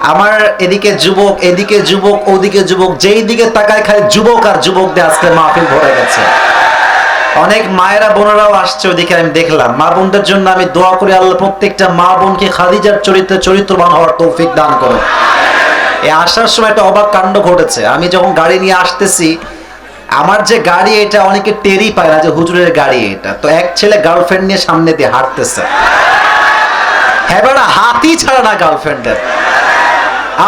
আমার এদিকে যুবক এদিকে যুবক, ওদিকে যুবক, যেই দিকে তাকায় খালি যুবক আর যুবকদের আজকে মাহফিল ভরে গেছে। অনেক মায়েরা, বোনেরাও আসছে ওদিকে, আমি দেখলাম। মা বোনদের জন্য আমি দোয়া করি, আল্লাহ প্রত্যেকটা মা বোনকে খাদিজার চরিত্রে চরিত্রবান হওয়ার তৌফিক দান করো এই আসার সময় একটা অবাক কাণ্ড ঘটেছে। আমি যখন গাড়ি নিয়ে আসতেছি, আমার যে গাড়ি, এটা অনেকে টেরই পায় না যে হুজুরের গাড়ি এটা। তো এক ছেলে গার্লফ্রেন্ড নিয়ে সামনে দিয়ে হাঁটতেছে। হ্যাঁ হাতি ছাড়া না গার্লফ্রেন্ডের।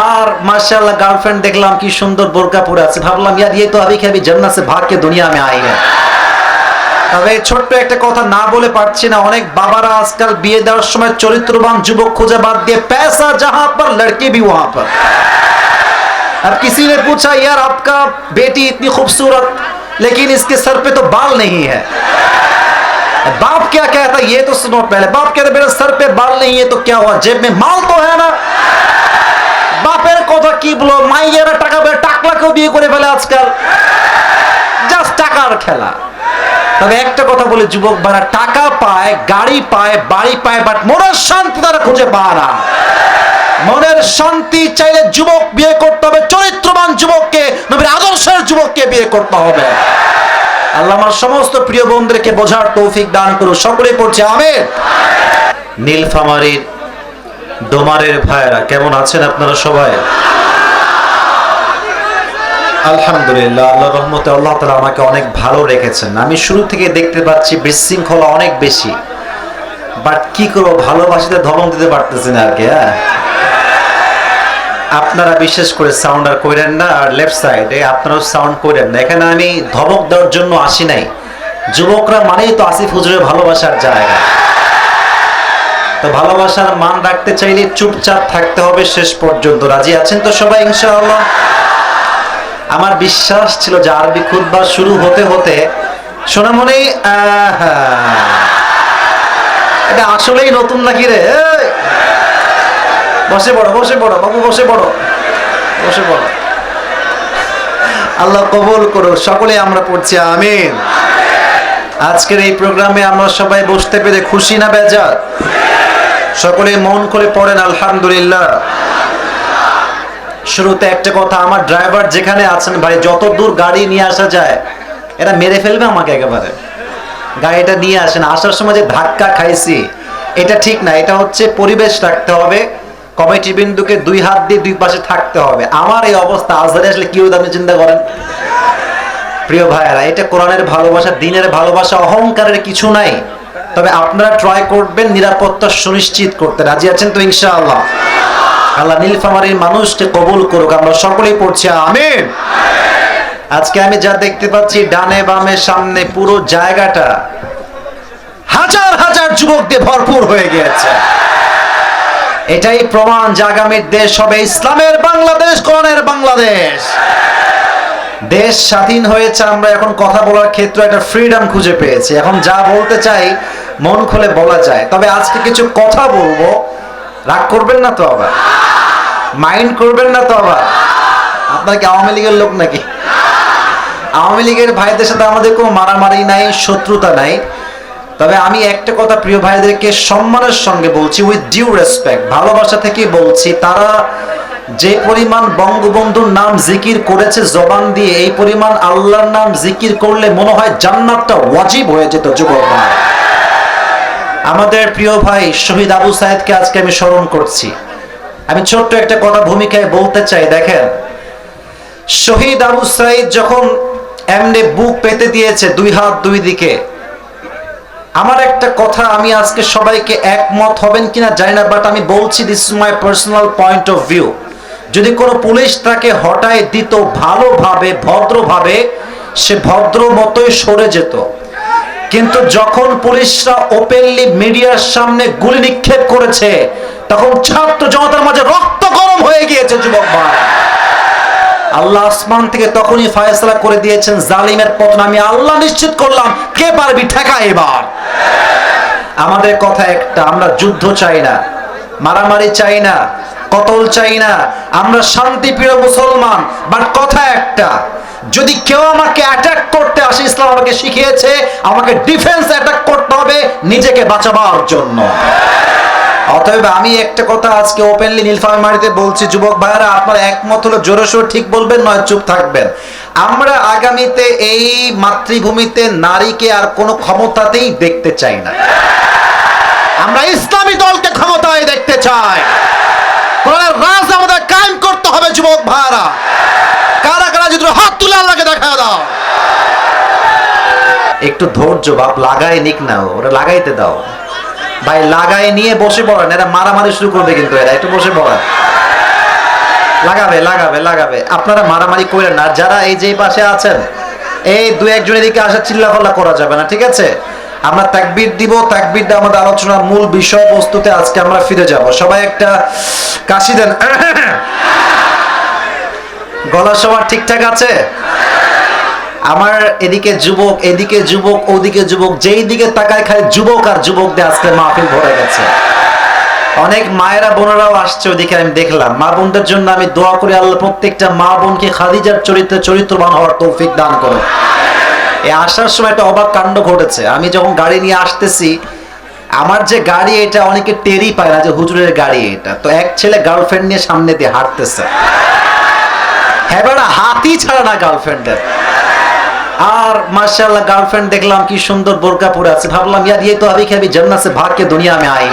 আর माशाल्लाह গার্লফ্রেন্ড দেখলাম কি সুন্দর বোরকা পরে আছে ভাবলাম यार ये तो अभी के अभी जन्नत से भाग के दुनिया में आई है তবে এই ছোট্ট একটা কথা না বলে পারছি না অনেক বাবারা আজকাল বিয়ে দেওয়ার সময় চরিত্রবান যুবক খুঁজে বাদ দিয়ে पैसा जहां पर लड़की भी वहां पर अब किसी ने पूछा यार आपका बेटी इतनी खूबसूरत लेकिन इसके सर पे तो बाल नहीं है बाप क्या कहता ये तो सुनो पहले बाप कहता मेरे सर पे बाल नहीं है तो क्या हुआ जेब में माल तो है ना বাপের কথা কি বলো? মাইয়েরা টাকা পেয়ে টাকলাকেও বিয়ে করে ফেলে আজকাল। জাস্ট টাকার খেলা। তবে একটা কথা বলে, যুবক ভাড়া টাকা পায়, গাড়ি পায়, বাড়ি পায় বাট মনের শান্তি তারা খুঁজে পায় মনের শান্তি চাইলে যুবক বিয়ে করতে হবে, চরিত্রবান যুবককে, নবীর আদর্শের যুবককে বিয়ে করতে হবে। আল্লাহ আমার সমস্ত প্রিয় বন্ধুদেরকে বোঝার তৌফিক দান করুন সকলে পড়ছে আমের নীলফামারীর ডোমারের ভাইয়েরা, কেমন আছেন আপনারা সবাই? আলহামদুলিল্লাহ আল্লাহ রহমতে আল্লাহ তালা আমাকে অনেক ভালো রেখেছেন। আমি শুরু থেকে দেখতে পাচ্ছি বিশৃঙ্খলা অনেক বেশি। বাট কি করব, ভালোবাসিতে ধমক দিতে পারতেছি না আর কি হ্যাঁ? আপনারা বিশেষ করে সাউন্ড আর করেন না, আর লেফট সাইডে আপনারাও সাউন্ড করেন না। এখানে আমি ধমক দেওয়ার জন্য আসি নাই। যুবকরা মানেই তো আসিফ হুজুরের ভালোবাসার জায়গা। তো ভালোবাসার মান রাখতে চাইলে চুপচাপ থাকতে হবে শেষ পর্যন্ত রাজি আছেন তো সবাই ইনশাআল্লাহ? আমার বিশ্বাস ছিল যে আরবি খুতবা শুরু হতে হতে সোনামণি আহা, এটা আসলেই নতুন নাকি রে? বসে পড়ো বসে পড়ো বাবু বসে পড়ো বসে পড়ো। আল্লাহ কবুল করো সকলে আমরা পড়ছি আমিন। আজকের এই প্রোগ্রামে আমরা সবাই বসতে পেরে খুশি না বেজার? সকলে মন করে পড়েন, আলহামদুলিল্লাহ। শুরুতে একটা কথা, আমার ড্রাইভার যেখানে আছেন ভাই, যত দূর গাড়ি নিয়ে আসা যায় এটা মেরে ফেলবে আমাকে একেবারে। গাড়িটা নিয়ে আসেন, আসার সময় যে ধাক্কা খাইছি, এটা ঠিক না, এটা হচ্ছে পরিবেশ রাখতে হবে, কমিটি বিন্দুকে দুই হাত দিয়ে দুই পাশে থাকতে হবে। আমার এই অবস্থা, আজহারে আসলে কি হতো আপনি চিন্তা করেন? প্রিয় ভাইয়েরা, এটা কোরআনের ভালোবাসা, দিনের ভালোবাসা, অহংকারের কিছু নাই। তবে আপনারা ট্রাই করবেন নিরাপত্তা সুনিশ্চিত করতে। রাজি আছেন তো ইনশাআল্লাহ? আল্লাহ নীলফামারীর মানুষকে কবুল করুক আমরা সকলেই পড়ছি আমিন। আজকে আমি যা দেখতে পাচ্ছি ডানে বামে সামনে পুরো জায়গাটা হাজার হাজার যুবক দিয়ে ভরপুর হয়ে গিয়েছে। এটাই প্রমাণ যে আগামীর দেশ হবে ইসলামের বাংলাদেশ কোরআনের বাংলাদেশ। দেশ স্বাধীন হয়েছে আমরা এখন কথা বলার ক্ষেত্রে একটা ফ্রিডম খুঁজে পেয়েছি। এখন যা বলতে চাই মন খুলে বলা যায়। তবে আজকে কিছু কথা বলব। রাগ করবেন না তো আবার? মাইন্ড করবেন না তো আবার? আপনার কি আওয়ামী লীগের লোক নাকি? আওয়ামী লীগের ভাইদের সাথে আমাদের কোনো মারামারি নাই, শত্রুতা নাই। তবে আমি একটা কথা প্রিয় ভাইদেরকে সম্মানের সঙ্গে বলছি উইথ ডিউ রেসপেক্ট ভালোবাসা থেকে বলছি, তারা যে পরিমাণ বঙ্গবন্ধুর নাম জিকির করেছে জবান দিয়ে, এই পরিমাণ আল্লাহর নাম জিকির করলে মনে হয় জান্নাতটা ওয়াজিব হয়ে যেত, যুবক। আমাদের প্রিয় ভাই শহীদ আবু সাইদকে আজকে আমি স্মরণ করছি। আমি ছোট্ট একটা কথা ভূমিকায় বলতে চাই, দেখেন। শহীদ আবু সাইদ যখন এমনি বুক পেতে দিয়েছে দুই হাত দুই দিকে, আমার একটা কথা, আমি আজকে সবাইকে একমত হবেন কিনা জানি না বাট আমি বলছি this my personal point of view যদি কোনো পুলিশ তাকে হটায় দিত ভালোভাবে, ভদ্রভাবে, সে ভদ্র মতোই সরে যেত। কিন্তু যখন পুলিশরা ওপেনলি মিডিয়ার সামনে গুলি নিক্ষেপ করেছে, তখন ছাত্র জনতার মাঝে রক্ত গরম হয়ে গিয়েছে, যুবক ভাই। আল্লাহ আসমান থেকে তখনই ফায়সলা করে দিয়েছেন, জালিমের পতন। আমি আল্লাহ নিশ্চিত করলাম, কে পারবি ঠেকা এবার। আমাদের কথা একটা, আমরা যুদ্ধ চাই না, মারামারি চাই না, কতল চাই না, আমরা শান্তিপ্রিয় মুসলমান বাট কথা একটা। যদি কেউ আমাকে অ্যাটাক করতে আসে, ইসলাম আমাকে শিখিয়েছে, আমাকে ডিফেন্স অ্যাটাক করতে হবে নিজেকে বাঁচাবার জন্য। অতএব আমি একটা কথা আজকে ওপেনলি নীলফামারী মাটিতে বলছি, যুবক ভাইরা আপনারা একমত হলো জোরে সোরে ঠিক বলবেন, নয় চুপ থাকবেন। আমরা আগামীতে এই মাতৃভূমিতে নারীকে আর কোনো ক্ষমতাতেই দেখতে চাই না। আমরা ইসলামী দলকে ক্ষমতায় দেখতে চাই। রাজ আমাদের কায়েম করতে হবে, যুবক ভাইরা কারা কারা যদি হাত তুলে আল্লাহকে দেখা দাও। একটু ধৈর্য বাপ, লাগাই নিক না ওরা লাগাইতে দাও। ভাই, লাগাই নিয়ে বসে পড়েন, এরা মারামারি শুরু করবে কিন্তু এরা, একটু বসে পড়েন। লাগাবে লাগাবে লাগাবে। আপনারা মারামারি করেন না, যারা এই যে পাশে আছেন, এই দু একজন এদিকে আসা চিল্লাফাল্লা করা যাবে না, ঠিক আছে? আমরা তাকবির দিব, তাকবিরটা আমাদের আলোচনার মূল বিষয়বস্তুতে আজকে আমরা ফিরে যাব। সবাই একটা কাশি দেন। গলা সবার ঠিকঠাক আছে? আমার এদিকে যুবক এদিকে যুবক, ওদিকে যুবক, যেই দিকে তাকায় খালি যুবক আর যুবকদের আজকে মাহফিল ভরে গেছে। অনেক মায়েরা, বোনেরাও আসছে ওদিকে, আমি দেখলাম। মা বোনদের জন্য আমি দোয়া করি আল্লাহ, প্রত্যেকটা মা বোনকে খাদিজার চরিত্রে চরিত্রবান হওয়ার তৌফিক দান করো এই আসার সময় একটা অবাক কাণ্ড ঘটেছে। আমি যখন গাড়ি নিয়ে আসতেছি, আমার যে গাড়ি এটা অনেকে টেরই পায় না যে হুজুরের গাড়ি এটা। তো এক ছেলে গার্লফ্রেন্ড নিয়ে সামনে দিয়ে হাঁটতেছে। এবার হাতি ছাড়া না গার্লফ্রেন্ডের। আর মার্শাল্লাহ গার্লফ্রেন্ড দেখলাম কি সুন্দর বোরকা পরে আছে। ভাবলাম, ইয়ার ইয়ে তো ভাগকে দুনিয়া আই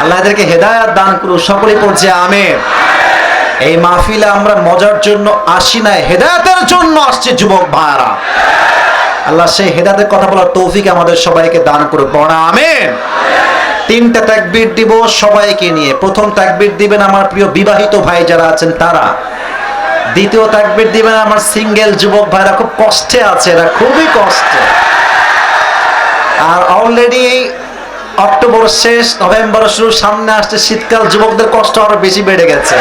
আল্লাহ এদেরকে হেদায়াত দান সকলে পড়ছে আমের এই মাহফিলে আমরা মজার জন্য আসি না হেদায়াতের জন্য আসছে যুবক ভাইরা আল্লাহ সেই হেদায়াতের কথা বলার তৌফিক আমাদের সবাইকে দান করুক বড়া আমের তিনটা তাকবীর দিব সবাইকে নিয়ে। প্রথম তাকবীর দিবেন আমার প্রিয় বিবাহিত ভাই যারা আছেন, তারা। দ্বিতীয় তাকবীর দিবেন আমার সিঙ্গেল যুবক ভাইরা, খুব কষ্টে আছে, এরা খুবই কষ্টে। আর অলরেডি অক্টোবর শেষ নভেম্বর শুরু, সামনে আসছে, শীতকাল, যুবকদের কষ্ট আরও বেশি বেড়ে গেছে।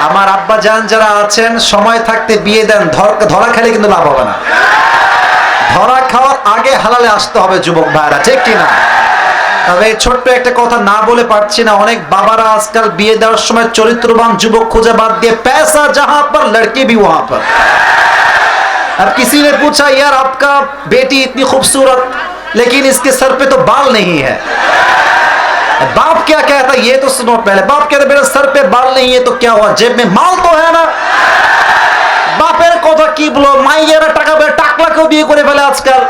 আমার আব্বা যান, যারা আছেন, সময় থাকতে বিয়ে দেন ধর- খেলে কিন্তু লাভ হবে না। ধরা খাওয়ার আগে হালালে আসতে হবে যুবক ভাইরা, ঠিক কিনা? তবে এই ছোট্ট একটা কথা না বলে পারছি না অনেক বাবারা আজকাল বিয়ে দেওয়ার সময় চরিত্রবান যুবক খুঁজে বাদ দিয়ে पैसा जहां पर लड़के भी वहां पर अब किसी ने पूछा यार आपका बेटी इतनी खूबसूरत लेकिन इसके सर पे तो बाल नहीं है बाप क्या कहता ये तो सुनो पहले बाप कहता मेरे सर पे बाल नहीं है तो क्या हुआ जेब में माल तो है ना বাপের কথা কি বলো মাইয়েরা টাকা পেয়ে টাকলাকেও বিয়ে করে ফেলে আজকাল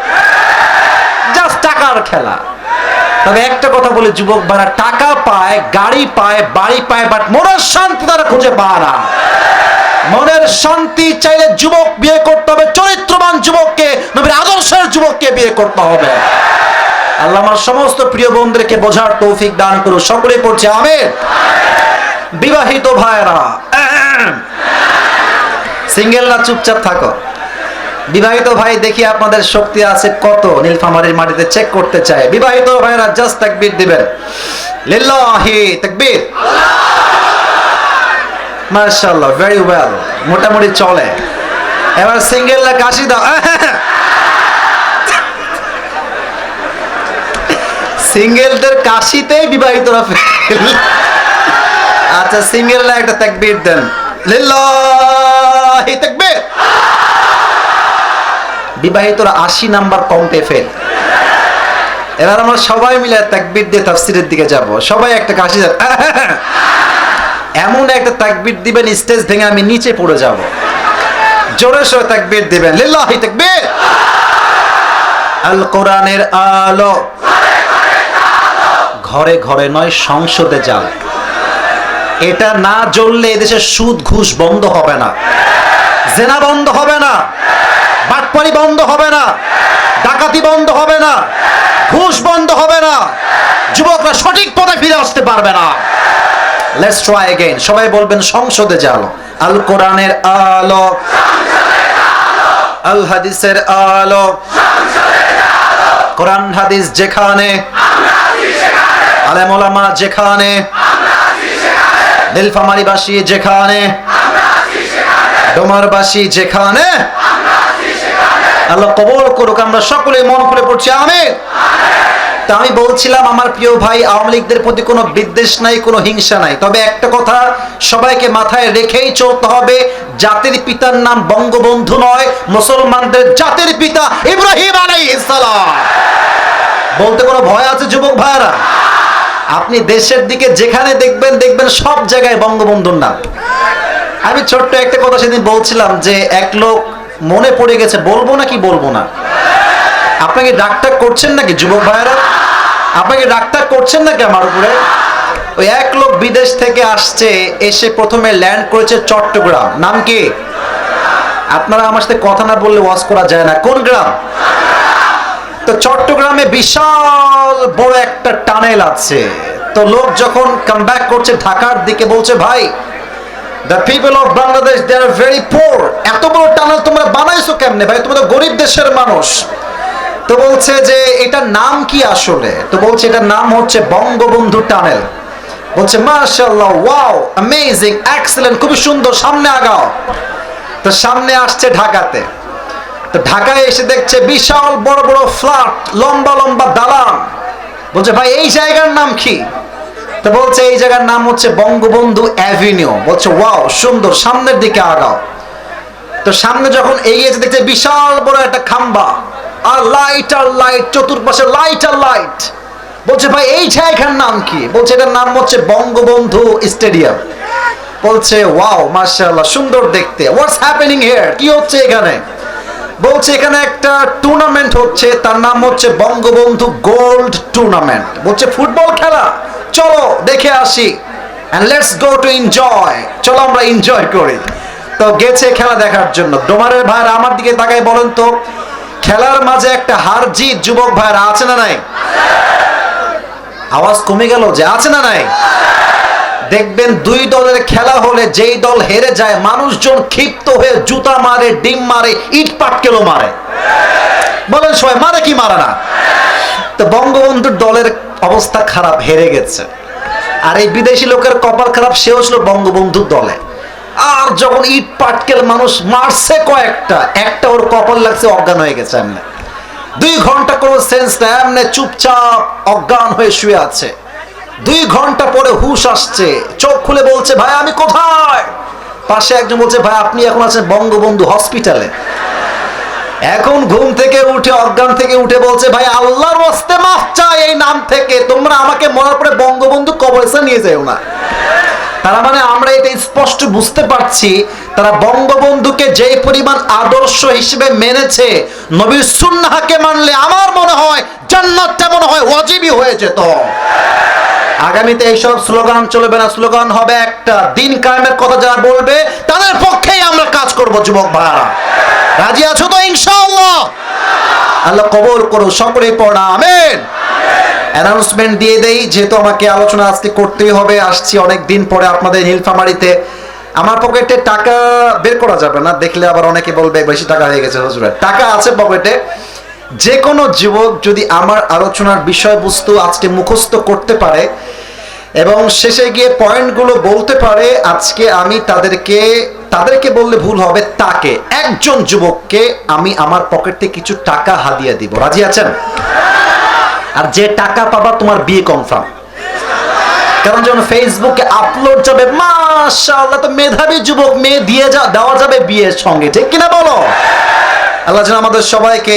জাস্ট টাকার খেলা তবে একটা কথা বলে যুবক ভাড়া, টাকা পায়, গাড়ি পায়, বাড়ি পায় বাট মনের শান্তি তারা খুঁজে পায় না। মনের শান্তি চাইলে যুবক বিয়ে করতে হবে, চরিত্রবান যুবককে, নবীর আদর্শের যুবককে বিয়ে করতে হবে। আল্লাহ আমার সমস্ত প্রিয় বন্ধুদেরকে বোঝার তৌফিক দান করুন সকলে পড়ছে আমের বিবাহিত ভাইরা সিঙ্গেলরা চুপচাপ থাকো। বিবাহিত ভাই, দেখি আপনাদের শক্তি আছে কত? নীলফামারীর মাটিতে চেক করতে চায়। বিবাহিত ভাইরা জাস্ট তাকবীর দিবেন। লিল্লাহি তাকবীর। মাশাআল্লাহ ভেরি ওয়েল মোটামুটি চলে। এবার সিঙ্গেলরা কাশি দাও। সিঙ্গেলদের কাশিতেই বিবাহিতরা ফেল আচ্ছা সিঙ্গেলরা একটা তাকবীর দেন। লিল্লাহি তাকবীর। বিবাহিতরা আশি নাম্বার কম পেয়ে ফেল এবার আমরা সবাই মিলে তাকবির দিয়ে তাফসিরের দিকে যাব। সবাই একটা কাশি দেন এমন একটা তাকবির দিবেন, স্টেজ ভেঙে আমি নিচে পড়ে যাব। জোরে সোরে তাকবির দিবেন। লিল্লাহি তাকবীর। আল কোরআনের আলো। ঘরে ঘরে নয়, সংসদে যান এটা না জ্বললে এদেশে সুদ ঘুষ বন্ধ হবে না। জেনা বন্ধ হবে না। বাটপারি বন্ধ হবে না, ডাকাতি বন্ধ হবে না, ঘুষ বন্ধ হবে না, যুবকরা সঠিক পথে ফিরে আসতে পারবে না। লেটস ট্রাই এগেইন সবাই বলবেন, সংসদে জালো আল কোরআনের আলো। আল হাদিসের আলো। কোরআন হাদিস যেখানে আলেমা যেখানে দিলফামারিবাসী যেখানে, ডোমারবাসী যেখানে আল্লাহ কবর করুক, আমরা সকলে মন করে পড়ছি আমি তা আমি বলছিলাম, আমার প্রিয় ভাই, আওয়ামী লীগদের প্রতি কোনো বিদ্বেষ নাই, কোনো হিংসা নাই। তবে একটা কথা সবাইকে মাথায় রেখেই চলতে হবে, জাতির পিতার নাম বঙ্গবন্ধু নয়, মুসলমানদের জাতির পিতা ইব্রাহিম আলাইহিস সালাম। বলতে কোনো ভয় আছে, যুবক ভাইয়ারা? আপনি দেশের দিকে যেখানে দেখবেন দেখবেন সব জায়গায় বঙ্গবন্ধুর নাম। আমি ছোট্ট একটা কথা সেদিন বলছিলাম যে, এক লোক মনে পড়ে গেছে, বলব নাকি বলব না? আপনাকে ডাক্তার করছেন নাকি যুবক ভাইয়েরা? আপনাকে ডাক্তার করছেন নাকি আমার উপরে? ওই এক লোক বিদেশ থেকে আসছে, এসে প্রথমে ল্যান্ড করেছে চট্টগ্রাম। নাম কি? আপনারা আমার সাথে কথা না বললে ওয়াজ করা যায় না। কোন গ্রাম? তো চট্টগ্রামে বিশাল বড় একটা টানেল আছে। তো লোক যখন কাম করছে, ঢাকার দিকে বলছে, ভাই the people of Bangladesh they are very poor এত বড় টানেল তোমরা বানাইছো কেমনে? ভাই, তোমরা গরিব দেশের মানুষ। তো বলছে যে, এটার নাম কি আসলে? তো বলছে, এটার নাম হচ্ছে বঙ্গবন্ধু টানেল। বলছে, মাশাআল্লাহ, ওয়াও অ্যামেজিং এক্সেলেন্ট খুবই সুন্দর, সামনে আগাও। তো সামনে আসছে ঢাকাতে। তো ঢাকায় এসে দেখছে বিশাল বড় বড় ফ্ল্যাট, লম্বা লম্বা দালান। বলছে, ভাই, এই জায়গার নাম কি? তো বলছে, এই জায়গার নাম হচ্ছে বঙ্গবন্ধু অ্যাভিনিউ। বলছে, ওয়াও, সুন্দর, সামনের দিকে আগাও। তো সামনে যখন এগিয়েছে দেখছে বিশাল বড় একটা খাম্বা, আর লাইট আর লাইট চতুর্পাশে লাইট আর লাইট বলছে, ভাই, এই জায়গার নাম কি? বলছে, এটার নাম হচ্ছে বঙ্গবন্ধু স্টেডিয়াম। বলছে, ওয়াও, মাশাআল্লাহ, সুন্দর দেখতে। হোয়াটস হ্যাপেনিং হিয়ার কি হচ্ছে এখানে? বলছে, এখানে একটা টুর্নামেন্ট হচ্ছে, তার নাম হচ্ছে বঙ্গবন্ধু গোল্ড টুর্নামেন্ট বলছে, ফুটবল খেলা? চলো, দেখে আসি। লেটস গো টু এনজয় চলো আমরা এনজয় করি। তো গেছে খেলা দেখার জন্য। ডোমারের ভাইরা আমার দিকে তাকায় বলেন তো, খেলার মাঝে একটা হার জিত যুবক ভাইরা আছে না নাই? আওয়াজ কমে গেল যে আছে না নাই? দেখবেন দুই দলের খেলা হলে যেই দল হেরে যায়, মানুষজন ক্ষিপ্ত হয়ে জুতা মারে, ডিম মারে, ইট পাটকেলও মারে। বলেন সবাই, মারে কি মারে না? তো বঙ্গবন্ধুর দলের অবস্থা খারাপ, হেরে গেছে। আর এই বিদেশি লোকের কপাল খারাপ, সেও ছিল বঙ্গবন্ধুর দলে। আর যখন ইট পাটকেল মানুষ মারছে কয়েকটা, একটা ওর কপাল লাগছে, অজ্ঞান হয়ে গেছে এমনি। দুই ঘণ্টা কোনো সেন্স না এমনি চুপচাপ অজ্ঞান হয়ে শুয়ে আছে। দুই ঘণ্টা পরে হুশ আসছে, চোখ খুলে বলছে, ভাই, আমি কোথায়? পাশে একজন বলছে, ভাই, আপনি এখন আছেন বঙ্গবন্ধু হসপিটালে। এখন ঘুম থেকে উঠে, অজ্ঞান থেকে উঠে বলছে, ভাই, আল্লাহর ওয়াস্তে মাফ চাই এই নাম থেকে। তোমরা আমাকে মরার পরে বঙ্গবন্ধু কবরস্থান নিয়ে যাও না। তারা মানে আমরা এটা স্পষ্ট বুঝতে পারছি, তারা বঙ্গবন্ধুকে যেই পরিমাণ আদর্শ হিসেবে মেনেছে, নবীর সুন্নাহকে মানলে আমার মনে হয় জান্নাতটা মনে হয়, ওয়াজিবই হয়ে যেত। আগামীতে এইসব স্লোগান চলবে না, স্লোগান হবে একটা, দিন কায়েমের কথা যারা বলবে, তাদের পক্ষেই আমরা কাজ করব, যুবক ভাইরা রাজি আছো তো ইনশাআল্লাহ? আল্লাহ কবুল করো সকলেই পড়া, আমেন। অ্যানাউন্সমেন্ট দিয়ে দেই, যেহেতু আমাকে আলোচনা আজকে করতেই হবে, আসছি অনেক দিন পরে আপনাদের নীলফামারিতে। আমার পকেটে টাকা বের করা যাবে না, দেখলে আবার অনেকে বলবে, বেশি টাকা হয়ে গেছে হুজুরের টাকা আছে পকেটে। যে কোনো যুবক যদি আমার আলোচনার বিষয়বস্তু আজকে মুখস্থ করতে পারে, এবং শেষে গিয়ে পয়েন্টগুলো বলতে পারে, আজকে আমি তাদেরকে তাদেরকে বললে ভুল হবে তাকে। একজন যুবককে আমি আমার পকেট কিছু টাকা হাদিয়া দিব। রাজি আছেন? আর যে টাকা পাবা তোমার বিয়ে কনফার্ম কারণ যখন ফেসবুকে আপলোড যাবে, মাশাআল্লাহ, তো মেধাবী যুবক মেয়ে দিয়ে যা দেওয়া যাবে বিয়ের সঙ্গে। ঠিক কিনা বলো? আল্লাহ যেন আমাদের সবাইকে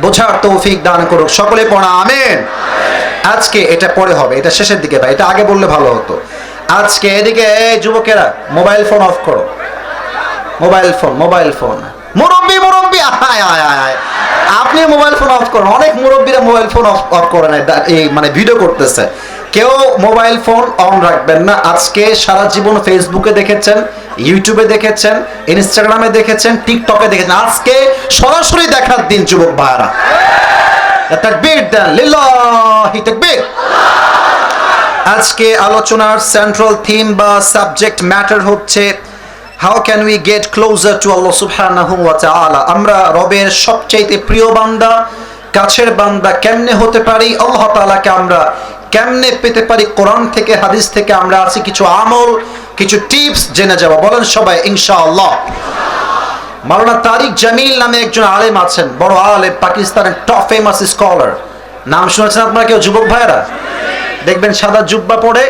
বোঝার তৌফিক দান করুক। সকলে পড়া, আমেন। আজকে এটা পরে হবে, এটা শেষের দিকে ভাই, এটা আগে বললে ভালো হতো। আজকে এদিকে, এই যুবকেরা মোবাইল ফোন অফ করো। মোবাইল ফোন মোবাইল ফোন মুরব্বী, মুরব্বি, আয় আয় আয় আপনি মোবাইল ফোন অফ করেন। অনেক মুরব্বীরা মোবাইল ফোন অফ অফ করে এই মানে ভিডিও করতেছে। কেউ মোবাইল ফোন অন রাখবেন না। আজকে সারা জীবন ফেসবুকে দেখেছেন ইউটিউবে দেখেছেন ইনস্টাগ্রামে দেখেছেন টিকটকে দেখেছেন। আজকে সরাসরি দেখার দিন, যুবক ভাইরা তাকবীর দেন। লিল্লাহি তাকবীর। আজকে আলোচনার সেন্ট্রাল থিম বা সাবজেক্ট ম্যাটার হচ্ছে how can we get closer to আল্লাহ সুবহানাহু ওয়া তাআলা আমরা রবের সবচাইতে প্রিয় বান্দা, কাছের বান্দা কেমনে হতে পারি? আল্লাহ তাআলাকে আমরা কেমনে পেতে পারি? কোরআন থেকে, হাদিস থেকে আমরা আছি কিছু আমল, কিছু টিপস জেনে যাব। বলেন সবাই, ইনশাআল্লাহ। মাওলানা তারিক জামিল নামে একজন আলেম আছেন, বড় আলেম, পাকিস্তানের টপ ফেমাস স্কলার নাম শুনেছেন আপনারা কেউ, যুবক ভাইয়েরা? দেখবেন সাদা জুব্বা পরে,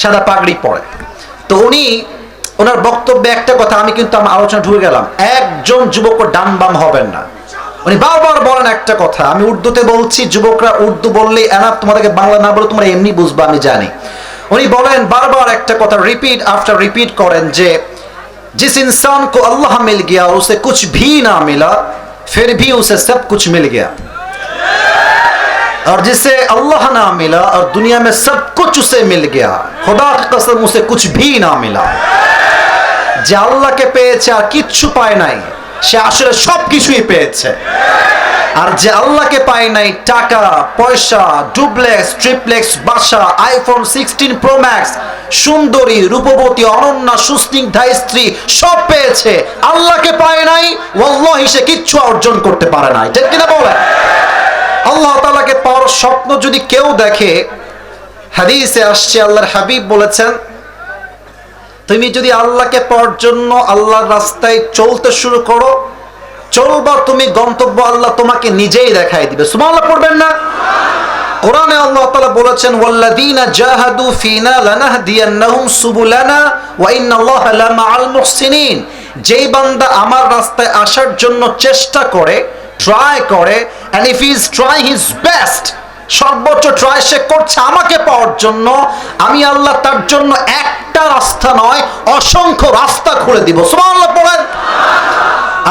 সাদা পাগড়ি পরে। তো উনি ওনার বক্তব্যে একটা কথা আমি কিন্তু আমার আলোচনা ঢুকে গেলাম একজন যুবক ডান বাম হবেন না উনি বারবার বলেন একটা কথা আমি উর্দুতে বলছি যুবকরা উর্দু বললেই এনাফ তোমাদেরকে বাংলা না বলে তোমরা এমনি বুঝবা আমি জানি উনি বলেন বারবার একটা কথা রিপিট আফটার রিপিট করেন যে जिस इंसान को अल्लाह मिल गया उसे कुछ भी ना मिला फिर भी उसे सब कुछ मिल गया और जिसे अल्लाह ना मिला और दुनिया में सब कुछ उसे मिल गया खुदा की कसम उसे कुछ भी ना मिला যে আল্লাহকে পেয়েছে আর কিচ্ছু পায় নাই, সে আসলে সব কিছুই পেয়েছে। আর যে আল্লাহকে পায় নাই, টাকা, পয়সা, ডুপ্লেক্স, ট্রিপ্লেক্স, বাসা, আইফোন সিক্সটিন প্রো ম্যাক্স, সুন্দরী, রূপবতী, অনন্যা সুস্নিগ্ধা স্ত্রী, সব পেয়েছে। আল্লাহকে পায় নাই, ওয়াল্লাহি, সে কিচ্ছু অর্জন করতে পারে নাই। ঠিক কিনা বলেন? আল্লাহ তালাকে পাওয়ার স্বপ্ন যদি কেউ দেখে, হাদিসে আসছে, আল্লাহর হাবিব বলেছেন তুমি যদি আল্লাহকে পাওয়ার জন্য আল্লাহর রাস্তায় চলতে শুরু করো চলবা তুমি গন্তব্য আল্লাহ তোমাকে নিজেই দেখাই দিবে। সুবহানাল্লাহ, পড়বেন না? কোরআনে আল্লাহ তাআলা বলেছেন, ওয়াল্লাযীনা জাহাদু ফিনা লানাহদিয়ান্নাহুম সুবুলানা ওয়া ইন্নাল্লাহা লামাআল মুহসিনিন। যেই বান্দা আমার রাস্তায় আসার জন্য চেষ্টা করে ট্রাই করে and if is try his best সর্বোচ্চ ট্রাই সে করছে আমাকে পাওয়ার জন্য। আমি আল্লাহ তার জন্য একটা রাস্তা নয়, অসংখ্য রাস্তা খুলে দিব। সুবহানাল্লাহ পড়েন।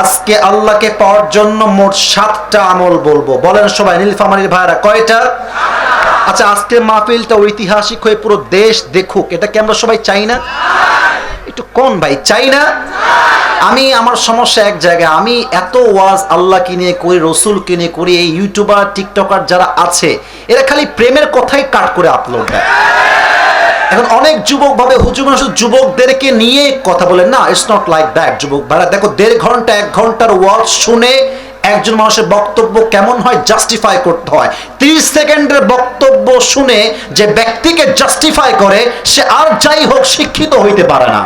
আজকে আল্লাহকে পাওয়ার জন্য মোট সাতটা আমল বলব। বলেন সবাই নীলফামারীর ভাইরা কয়টা? আচ্ছা আজকে মাহফিলটা ঐতিহাসিক হয়ে পুরো দেশ দেখুক। এটা কি আমরা সবাই চাই না? একটু কোন ভাই, চাই না? আমি, আমার সমস্যা এক জায়গায়, আমি এত ওয়াজ আল্লাহ কিনে করি রসুল কিনে করি, এই ইউটিউবার, টিকটকার যারা আছে, এরা খালি প্রেমের কথাই কাট করে আপলোড দেয়? এখন অনেক যুবক ভাবে, হুজুর মানুষ যুবকদেরকে নিয়ে কথা বলেন না ইটস নট লাইক দ্যাট যুবক ভাইরা। দেখো, দেড় ঘণ্টা, এক ঘণ্টার ওয়াজ শুনে একজন মানুষের বক্তব্য কেমন হয় জাস্টিফাই করতে হয়। তিরিশ সেকেন্ডের বক্তব্য শুনে যে ব্যক্তিকে জাস্টিফাই করে, সে আর যাই হোক শিক্ষিত হইতে পারে না।